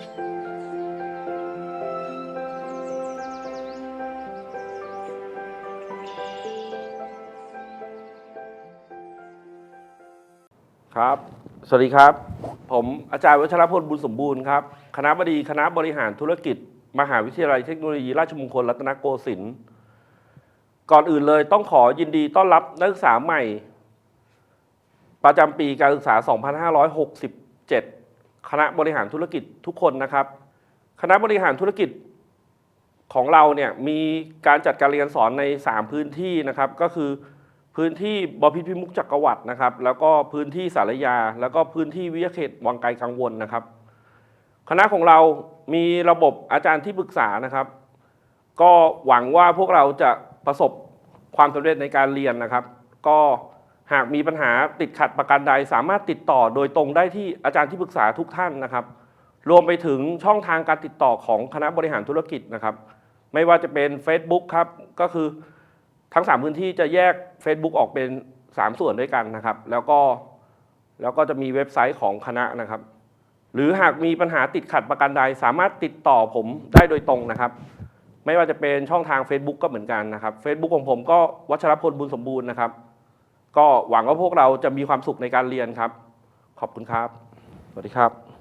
ครับ สวัสดีครับ ผมอาจารย์วัชรพลบุญสมบูรณ์ครับ คณะบดีคณะบริหารธุรกิจ มหาวิทยาลัยเทคโนโลยีราชมงคลรัตนโกสินทร์ ก่อนอื่นเลยต้องขอยินดีต้อนรับนักศึกษาใหม่ ประจำปีการศึกษา 2567 คณะบริหารธุรกิจทุกคนนะครับ คณะบริหารธุรกิจของเราเนี่ยมีการจัดการเรียนสอนใน 3 พื้นที่นะครับ ก็คือพื้นที่บพิตรพิมุกจักรวรรดินะครับ แล้วก็พื้นที่สารยา แล้วก็พื้นที่วิทยาเขตวังไกลกังวลนะครับ คณะของเรามีระบบอาจารย์ที่ปรึกษานะครับ ก็หวังว่าพวกเราจะประสบความสำเร็จในการเรียนนะครับ ก็ หากมีปัญหาติดขัดประการใด สามารถติดต่อโดยตรงได้ที่อาจารย์ที่ปรึกษาทุกท่านนะครับ รวมไปถึงช่องทางการติดต่อของคณะบริหารธุรกิจนะครับ ไม่ว่าจะเป็น Facebook ครับ ก็คือทั้ง 3 พื้นที่จะแยก Facebook ออกเป็น 3 ส่วนด้วยกันนะครับ แล้วก็แล้วก็จะมีเว็บไซต์ของคณะนะครับ หรือหากมีปัญหาติดขัดประการใด สามารถติดต่อผมได้โดยตรงนะครับ ไม่ว่าจะเป็นช่องทาง Facebook ก็เหมือนกันนะครับ Facebook ของผมก็วัชรพลบุญสมบูรณ์นะครับ ก็หวังว่าพวกเราจะมีความสุขในการเรียนครับ ขอบคุณครับ สวัสดีครับ